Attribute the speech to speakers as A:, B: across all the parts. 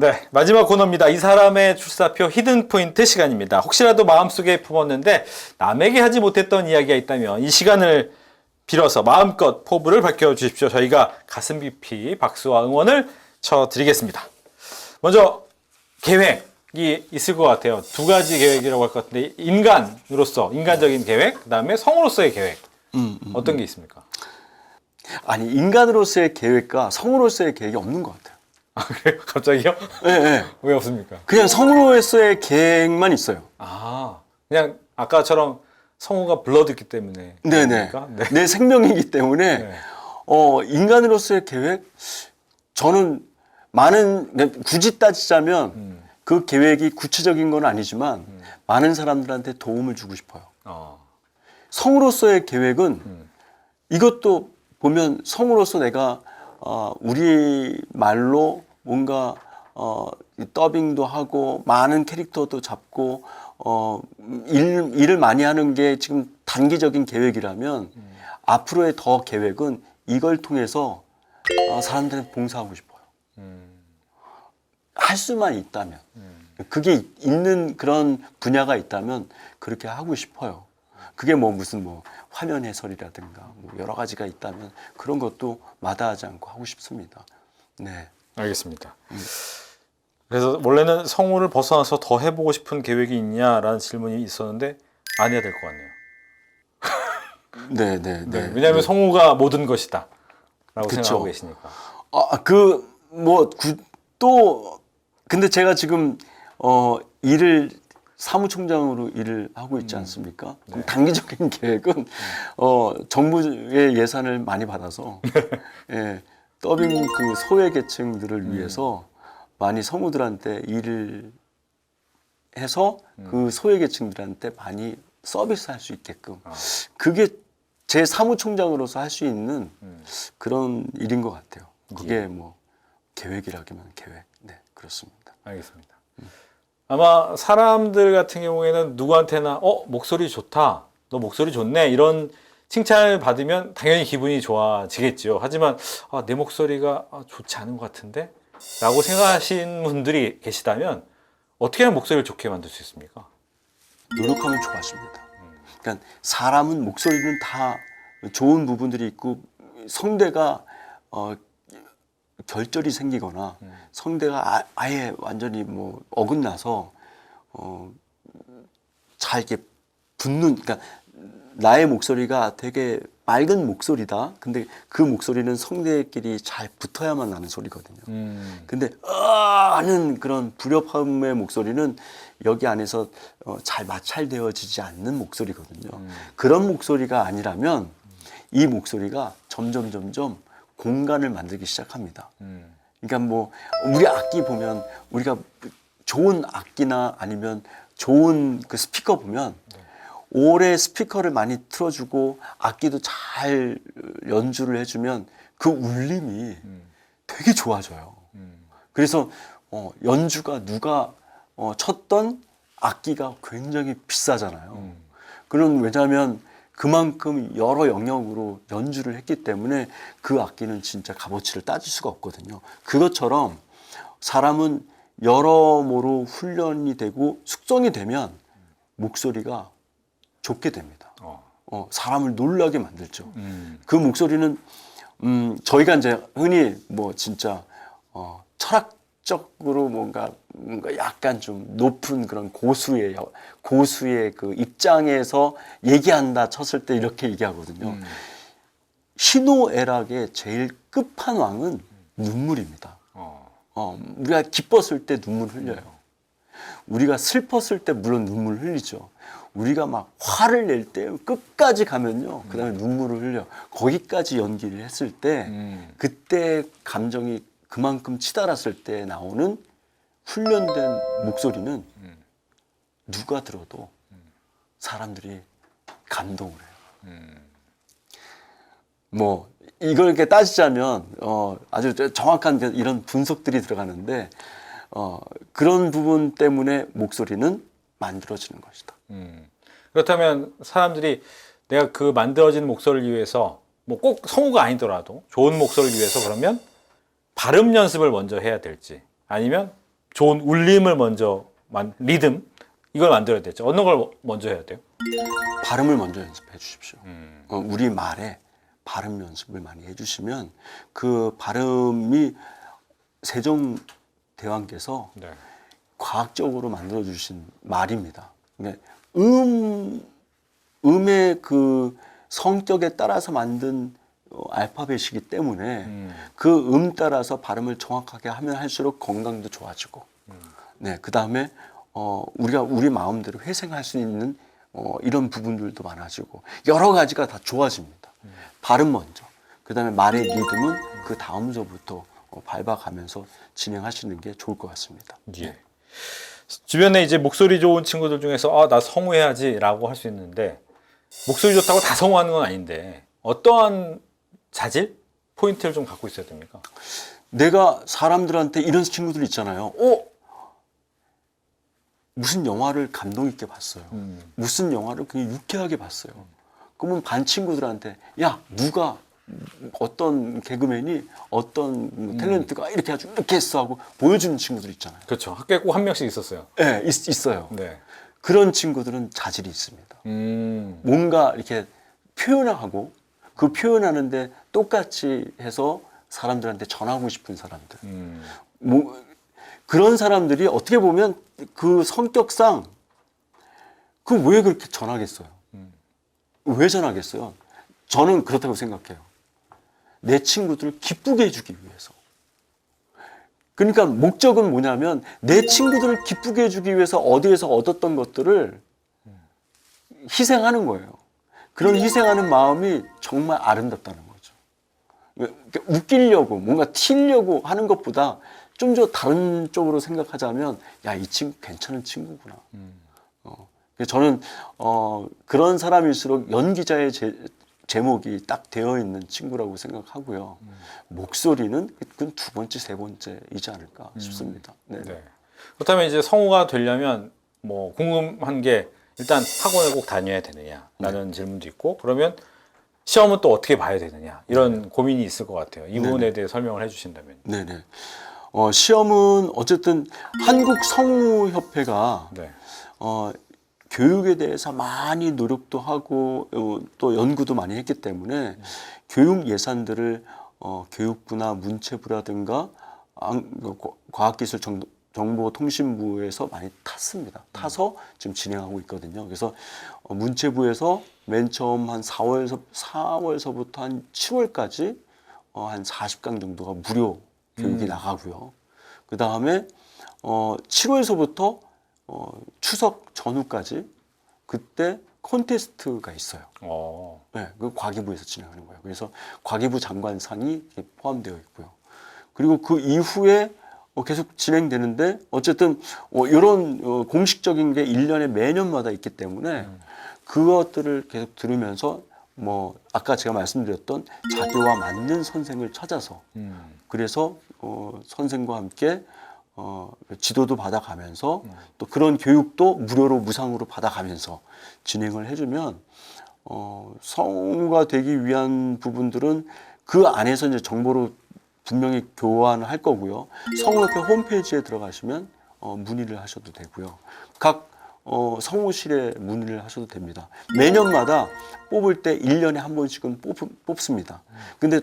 A: 네, 마지막 코너입니다. 이 사람의 출사표 히든 포인트 시간입니다. 혹시라도 마음속에 품었는데 남에게 하지 못했던 이야기가 있다면 이 시간을 빌어서 마음껏 포부를 밝혀 주십시오. 저희가 가슴 깊이 박수와 응원을 쳐 드리겠습니다. 먼저 계획이 있을 것 같아요. 두 가지 계획이라고 할 것 같은데 인간으로서 인간적인 계획, 그다음에 성으로서의 계획. 어떤 게 있습니까?
B: 아니 인간으로서의 계획과 성으로서의 계획이 없는 것 같아요.
A: 아, 그래요? 갑자기요?
B: 예, 예.
A: 왜 없습니까?
B: 그냥 성으로서의 계획만 있어요.
A: 아, 그냥 아까처럼 성우가 불러듣기 때문에.
B: 네네.
A: 그럽니까? 네.
B: 내 생명이기 때문에
A: 네.
B: 어 인간으로서의 계획 저는 많은 그러니까 굳이 따지자면
A: 음.
B: 그 계획이 구체적인 건 아니지만 많은 사람들한테 도움을 주고 싶어요.
A: 어,
B: 성으로서의 계획은
A: 음.
B: 이것도 보면 성으로서 내가 어, 우리 말로 뭔가 어, 이 더빙도 하고 많은 캐릭터도 잡고 어, 일, 일을 많이 하는 게 지금 단기적인 계획이라면 앞으로의 더 계획은 이걸 통해서 어, 사람들한테 봉사하고 싶어요.
A: 음,
B: 할 수만 있다면 그게 있는 그런 분야가 있다면 그렇게 하고 싶어요. 그게 뭐 무슨 뭐 화면 해설이라든가 뭐 여러 가지가 있다면 그런 것도 마다하지 않고 하고 싶습니다. 네.
A: 알겠습니다. 그래서 원래는 성우를 벗어나서 더 해보고 싶은 계획이 있냐라는 질문이 있었는데 안 해야 될 것 같네요.
B: 네, 네,
A: 네,
B: 네.
A: 왜냐하면 성우가 모든 것이다. 라고
B: 그쵸.
A: 생각하고 계시니까.
B: 아, 그, 뭐, 구, 또, 근데 제가 지금, 어, 일을, 사무총장으로 일을 하고 있지 않습니까? 그럼 단기적인 계획은, 어, 정부의 예산을 많이 받아서, 예, 더빙 그 소외 계층들을 위해서 많이 성우들한테 일을 해서 그 소외 계층들한테 많이 서비스 할 수 있게끔.
A: 아.
B: 그게 제 사무총장으로서 할 수 있는
A: 음.
B: 그런 일인 것 같아요. 그게 뭐 계획이라기면 계획. 네, 그렇습니다.
A: 알겠습니다. 아마 사람들 같은 경우에는 누구한테나 어 목소리 좋다, 너 목소리 좋네 이런 칭찬을 받으면 당연히 기분이 좋아지겠죠. 하지만 아, 내 목소리가 아, 좋지 않은 것 같은데?라고 생각하신 분들이 계시다면 어떻게 하면 목소리를 좋게 만들 수 있습니까?
B: 노력하면 좋아집니다. 그러니까 사람은 목소리는 다 좋은 부분들이 있고 성대가 어, 결절이 생기거나 성대가 아, 예 완전히 뭐 어긋나서 어, 잘 이렇게 붙는 그러니까 나의 목소리가 되게 맑은 목소리다. 근데 그 목소리는 성대끼리 잘 붙어야만 나는 소리거든요.
A: 음,
B: 근데 아 하는 그런 불협화음의 목소리는 여기 안에서 어, 잘 마찰되어지지 않는 목소리거든요. 그런 목소리가 아니라면 이 목소리가 점점 점점 공간을 만들기 시작합니다.
A: 음,
B: 그러니까 뭐 우리 악기 보면 우리가 좋은 악기나 아니면 좋은 그 스피커 보면 오래 스피커를 많이 틀어주고 악기도 잘 연주를 해주면 그 울림이 되게 좋아져요.
A: 음,
B: 그래서 어, 연주가 누가 어, 쳤던 악기가 굉장히 비싸잖아요.
A: 음.
B: 그런 왜냐하면 그만큼 여러 영역으로 연주를 했기 때문에 그 악기는 진짜 값어치를 따질 수가 없거든요. 그것처럼 사람은 여러모로 훈련이 되고 숙성이 되면 목소리가 좋게 됩니다.
A: 어,
B: 어, 사람을 놀라게 만들죠.
A: 음,
B: 그 목소리는 음, 저희가 이제 흔히 뭐 진짜 어, 철학적으로 뭔가 뭔가 약간 좀 높은 그런 고수의 여- 고수의 그 입장에서 얘기한다 쳤을 때 이렇게 얘기하거든요.
A: 음.
B: 희노애락의 제일 끝판왕은 눈물입니다.
A: 어,
B: 어, 우리가 기뻤을 때 눈물 흘려요. 우리가 슬펐을 때 물론 눈물 흘리죠. 우리가 막 화를 낼 때 끝까지 가면요. 그 다음에 눈물을 흘려. 거기까지 연기를 했을 때
A: 음.
B: 그때 감정이 그만큼 치달았을 때 나오는 훈련된 목소리는
A: 음.
B: 누가 들어도 사람들이 감동을 해요.
A: 음.
B: 뭐 이걸 이렇게 따지자면 어, 아주 정확한 그 이런 분석들이 들어가는데 어, 그런 부분 때문에 목소리는 만들어지는 것이다.
A: 음. 그렇다면 사람들이 내가 그 만들어진 목소리를 위해서 뭐 꼭 성우가 아니더라도 좋은 목소리를 위해서 그러면 발음 연습을 먼저 해야 될지 아니면 좋은 울림을 먼저 만, 리듬 이걸 만들어야 되죠. 어느 걸 먼저 해야 돼요?
B: 발음을 먼저 연습해 주십시오.
A: 음.
B: 어, 우리 말에 발음 연습을 많이 해주시면 그 발음이 세종 대왕께서
A: 네.
B: 과학적으로 만들어 주신 말입니다. 그러니까 음 음의 그 성격에 따라서 만든 어, 알파벳이기 때문에
A: 음.
B: 그음 따라서 발음을 정확하게 하면 할수록 건강도 좋아지고 네 그 다음에 어 우리가 우리 마음대로 회생할 수 있는 어 이런 부분들도 많아지고 여러 가지가 다 좋아집니다. 발음 먼저 그 다음에 말의 리듬은 그 다음서부터 어, 밟아가면서 진행하시는 게 좋을 것 같습니다.
A: 예. 주변에 이제 목소리 좋은 친구들 중에서 아, 나 성우해야지 라고 할 수 있는데 목소리 좋다고 다 성우하는 건 아닌데 어떠한 자질 포인트를 좀 갖고 있어야 됩니까?
B: 내가 사람들한테 이런 친구들 있잖아요. 어? 무슨 영화를 감동 있게 봤어요.
A: 음.
B: 무슨 영화를 그냥 유쾌하게 봤어요. 그러면 반 친구들한테 야 누가 어떤 개그맨이 어떤 뭐 탤런트가 이렇게 아주 이렇게 했어 하고 보여주는 친구들 있잖아요.
A: 그렇죠. 학교에 꼭 한 명씩 있었어요.
B: 예, 있, 있어요.
A: 네.
B: 그런 친구들은 자질이 있습니다.
A: 음.
B: 뭔가 이렇게 표현하고 그 표현하는데 똑같이 해서 사람들한테 전하고 싶은 사람들.
A: 음.
B: 뭐 그런 사람들이 어떻게 보면 그 성격상 그 왜 그렇게 전하겠어요? 왜 전하겠어요? 저는 그렇다고 생각해요. 내 친구들을 기쁘게 해주기 위해서. 그러니까 목적은 뭐냐면 내 친구들을 기쁘게 해주기 위해서 어디에서 얻었던 것들을 희생하는 거예요. 그런 희생하는 마음이 정말 아름답다는 거죠. 그러니까 웃기려고 뭔가 튀려고 하는 것보다 좀 더 다른 쪽으로 생각하자면 야 이 친구 괜찮은 친구구나. 어, 그래서 저는 어, 그런 사람일수록 연기자의 제, 제목이 딱 되어 있는 친구라고 생각하고요. 목소리는 그건 두 번째 세 번째이지 않을까 싶습니다. 네.
A: 네. 그렇다면 이제 성우가 되려면 뭐 궁금한 게 일단 학원을 꼭 다녀야 되느냐라는 질문도 있고 그러면 시험은 또 어떻게 봐야 되느냐 이런 고민이 있을 것 같아요. 이 부분에 대해 설명을 해주신다면.
B: 네네. 어, 시험은 어쨌든 한국 성우협회가
A: 네.
B: 어, 교육에 대해서 많이 노력도 하고 어, 또 연구도 많이 했기 때문에 교육 예산들을 어, 교육부나 문체부라든가 안- 그 과- 과학기술 정, 정보통신부에서 많이 탔습니다. 타서 지금 진행하고 있거든요. 그래서 어, 문체부에서 맨 처음 한 4월서 4월서부터 한 7월까지 어, 한 40강 정도가 무료 교육이 나가고요. 그 다음에 어, 7월서부터 어, 추석 전후까지 그때 콘테스트가 있어요.
A: 어.
B: 네, 그 과기부에서 진행하는 거예요. 그래서 과기부 장관상이 포함되어 있고요. 그리고 그 이후에 어, 계속 진행되는데 어쨌든 어, 이런 어, 공식적인 게 1년에 매년마다 있기 때문에 그것들을 계속 들으면서 뭐 아까 제가 말씀드렸던 자기와 맞는 선생을 찾아서
A: 음.
B: 그래서 어, 선생과 함께 어, 지도도 받아가면서 또 그런 교육도 무료로 무상으로 받아가면서 진행을 해주면 어, 성우가 되기 위한 부분들은 그 안에서 이제 정보로 분명히 교환을 할 거고요. 성우협회 홈페이지에 들어가시면 어, 문의를 하셔도 되고요. 각 어, 성우실에 문의를 하셔도 됩니다. 매년마다 뽑을 때 1년에 한 번씩은 뽑, 뽑습니다. 근데 예,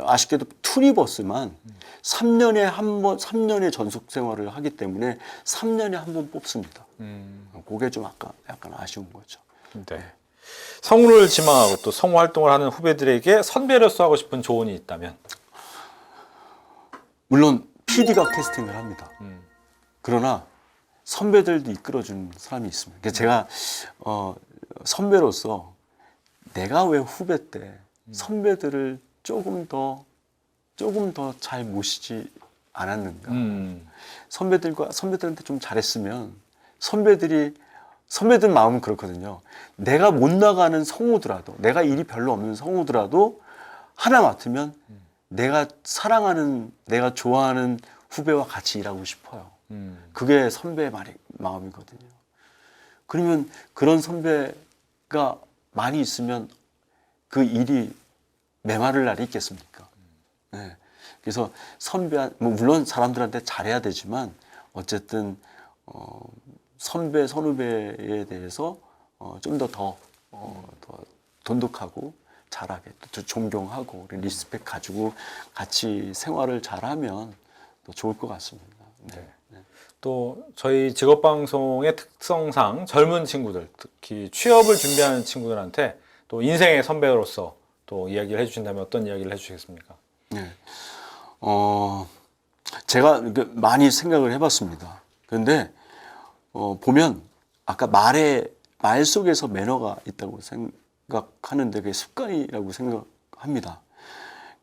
B: 아쉽게도 투니버스만 3년에 한 번, 3년의 전속 생활을 하기 때문에 3년에 한 번 뽑습니다.
A: 음.
B: 그게 좀 아까 약간 아쉬운 거죠.
A: 네. 성우를 지망하고 또 성우 활동을 하는 후배들에게 선배로서 하고 싶은 조언이 있다면.
B: 물론 PD가 캐스팅을 합니다.
A: 음.
B: 그러나 선배들도 이끌어주는 사람이 있습니다. 그래서 제가 어, 선배로서 내가 왜 후배 때 선배들을 조금 더 조금 더 잘 모시지 않았는가?
A: 음.
B: 선배들과 선배들한테 좀 잘했으면 선배들이 선배들 마음은 그렇거든요. 내가 못 나가는 성우더라도 내가 일이 별로 없는 성우더라도 하나 맡으면 내가 사랑하는 내가 좋아하는 후배와 같이 일하고 싶어요.
A: 음.
B: 그게 선배의 말이, 마음이거든요. 그러면 그런 선배가 많이 있으면 그 일이 메마를 날이 있겠습니까? 네. 그래서 선배, 뭐 물론 사람들한테 잘해야 되지만 어쨌든 어, 선배 선후배에 대해서 어, 좀더더 어, 더 돈독하고 잘하게 또 존경하고 리스펙 가지고 같이 생활을 잘하면 더 좋을 것 같습니다. 네.
A: 또 저희 직업 방송의 특성상 젊은 친구들, 특히 취업을 준비하는 친구들한테 또 인생의 선배로서 또 이야기를 해주신다면 어떤 이야기를 해주시겠습니까?
B: 네. 어, 제가 이렇게 많이 생각을 해봤습니다. 그런데, 어, 보면, 아까 말에, 말 속에서 매너가 있다고 생각하는데 그게 습관이라고 생각합니다.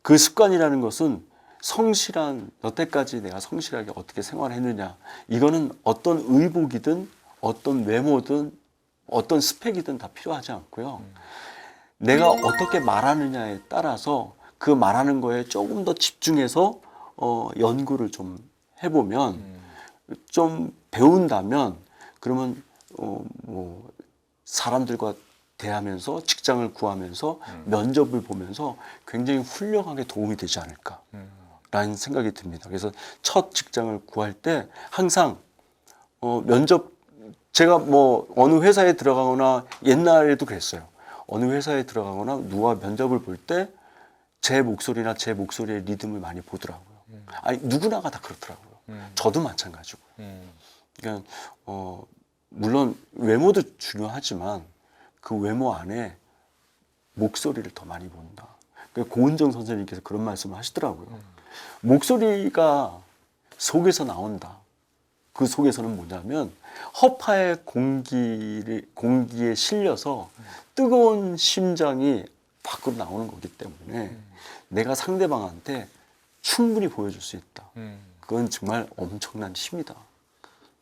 B: 그 습관이라는 것은 성실한, 여태까지 내가 성실하게 어떻게 생활했느냐. 이거는 어떤 의복이든 어떤 외모든 어떤 스펙이든 다 필요하지 않고요. 내가 어떻게 말하느냐에 따라서 그 말하는 거에 조금 더 집중해서 어, 연구를 좀 해보면 좀 배운다면 그러면 어, 뭐 사람들과 대하면서 직장을 구하면서 면접을 보면서 굉장히 훌륭하게 도움이 되지 않을까 라는 생각이 듭니다. 그래서 첫 직장을 구할 때 항상 어, 면접 제가 뭐 어느 회사에 들어가거나 옛날에도 그랬어요. 어느 회사에 들어가거나 누가 면접을 볼 때 제 목소리나 제 목소리의 리듬을 많이 보더라고요. 아니 누구나가 다 그렇더라고요. 저도 마찬가지고. 그러니까 어 물론 외모도 중요하지만 그 외모 안에 목소리를 더 많이 본다. 그 고은정 선생님께서 그런 말씀을 하시더라고요. 목소리가 속에서 나온다. 그 속에서는 뭐냐면 허파의 공기를 공기에 실려서 뜨거운 심장이 밖으로 나오는 거기 때문에 내가 상대방한테 충분히 보여줄 수 있다. 그건 정말 엄청난 힘이다.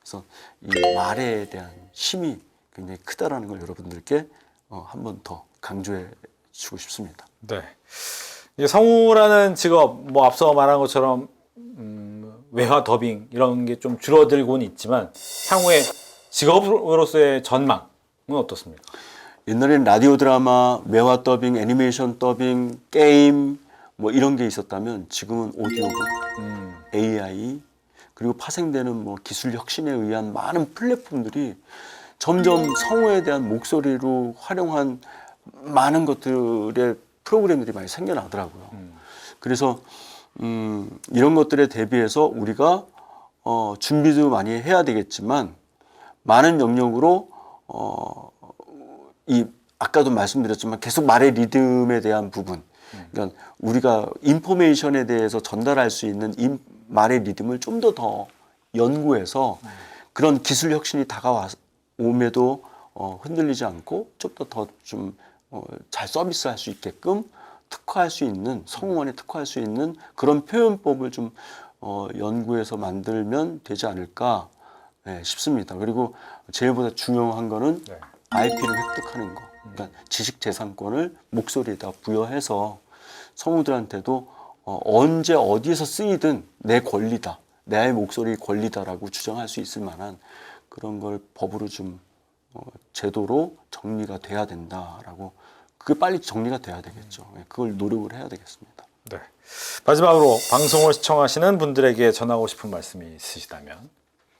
B: 그래서 이 말에 대한 힘이 굉장히 크다라는 걸 여러분들께 어, 한 번 더 강조해 주고 싶습니다.
A: 네. 이 성우라는 직업, 뭐 앞서 말한 것처럼 음, 외화 더빙 이런 게 좀 줄어들고는 있지만 향후에 직업으로서의 전망은 어떻습니까?
B: 옛날에는 라디오 드라마, 매화 더빙, 애니메이션 더빙, 게임 뭐 이런 게 있었다면 지금은 오디오북,
A: 음,
B: AI 그리고 파생되는 뭐 기술 혁신에 의한 많은 플랫폼들이 점점 성우에 대한 목소리로 활용한 많은 것들의 프로그램들이 많이 생겨나더라고요. 그래서 음, 이런 것들에 대비해서 우리가 어, 준비도 많이 해야 되겠지만 많은 영역으로 어, 이 아까도 말씀드렸지만 계속 말의 리듬에 대한 부분, 그러니까 우리가 인포메이션에 대해서 전달할 수 있는 인, 말의 리듬을 좀 더더 연구해서 그런 기술 혁신이 다가옴에도 어, 흔들리지 않고 좀 더 더 좀 어, 잘 서비스할 수 있게끔 특화할 수 있는 성우원에 특화할 수 있는 그런 표현법을 좀 어, 연구해서 만들면 되지 않을까 네, 싶습니다. 그리고 제일보다 중요한 거는
A: 네.
B: IP를 획득하는 거. 그러니까 지식 재산권을 목소리에다 부여해서 성우들한테도 어, 언제 어디에서 쓰이든 내 권리다. 내 목소리 권리다라고 주장할 수 있을 만한 그런 걸 법으로 좀 어, 제도로 정리가 돼야 된다라고 그게 빨리 정리가 돼야 되겠죠. 예, 그걸 노력을 해야 되겠습니다.
A: 네. 마지막으로 방송을 시청하시는 분들에게 전하고 싶은 말씀이 있으시다면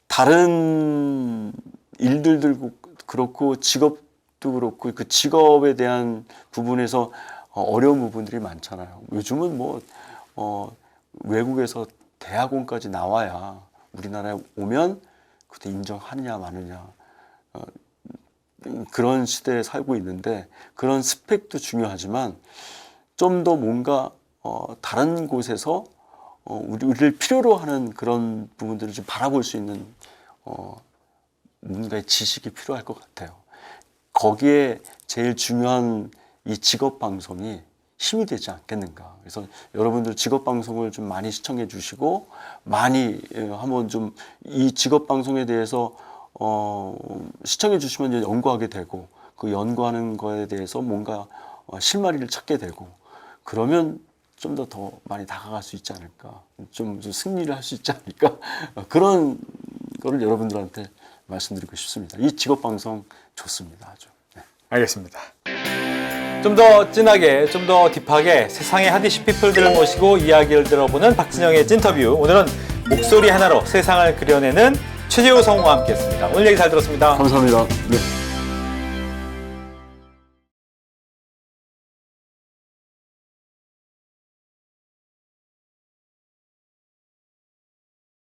B: 다른 일들도 그렇고 직업도 그렇고 그 직업에 대한 부분에서 어, 어려운 부분들이 많잖아요. 요즘은 뭐 어, 외국에서 대학원까지 나와야 우리나라에 오면 그때 인정하느냐 마느냐 어, 음, 그런 시대에 살고 있는데 그런 스펙도 중요하지만 좀 더 뭔가 어, 다른 곳에서 어, 우리, 우리를 필요로 하는 그런 부분들을 좀 바라볼 수 있는 어, 뭔가의 지식이 필요할 것 같아요. 거기에 제일 중요한 이 직업 방송이 힘이 되지 않겠는가. 그래서 여러분들 직업 방송을 좀 많이 시청해 주시고 많이 예, 한번 좀 이 직업 방송에 대해서 어, 시청해 주시면 이제 연구하게 되고 그 연구하는 거에 대해서 뭔가 어, 실마리를 찾게 되고 그러면 좀 더 더 많이 다가갈 수 있지 않을까. 좀, 좀 승리를 할 수 있지 않을까. 어, 그런 거를 여러분들한테 말씀드리고 싶습니다. 이 직업 방송 좋습니다. 아주. 네.
A: 알겠습니다. 좀 더 진하게, 좀 더 딥하게 세상의 핫이슈 피플들을 모시고 이야기를 들어보는 박진영의 찐터뷰. 오늘은 목소리 하나로 세상을 그려내는 최재호 성우와 함께했습니다. 오늘 얘기 잘 들었습니다.
B: 감사합니다. 네.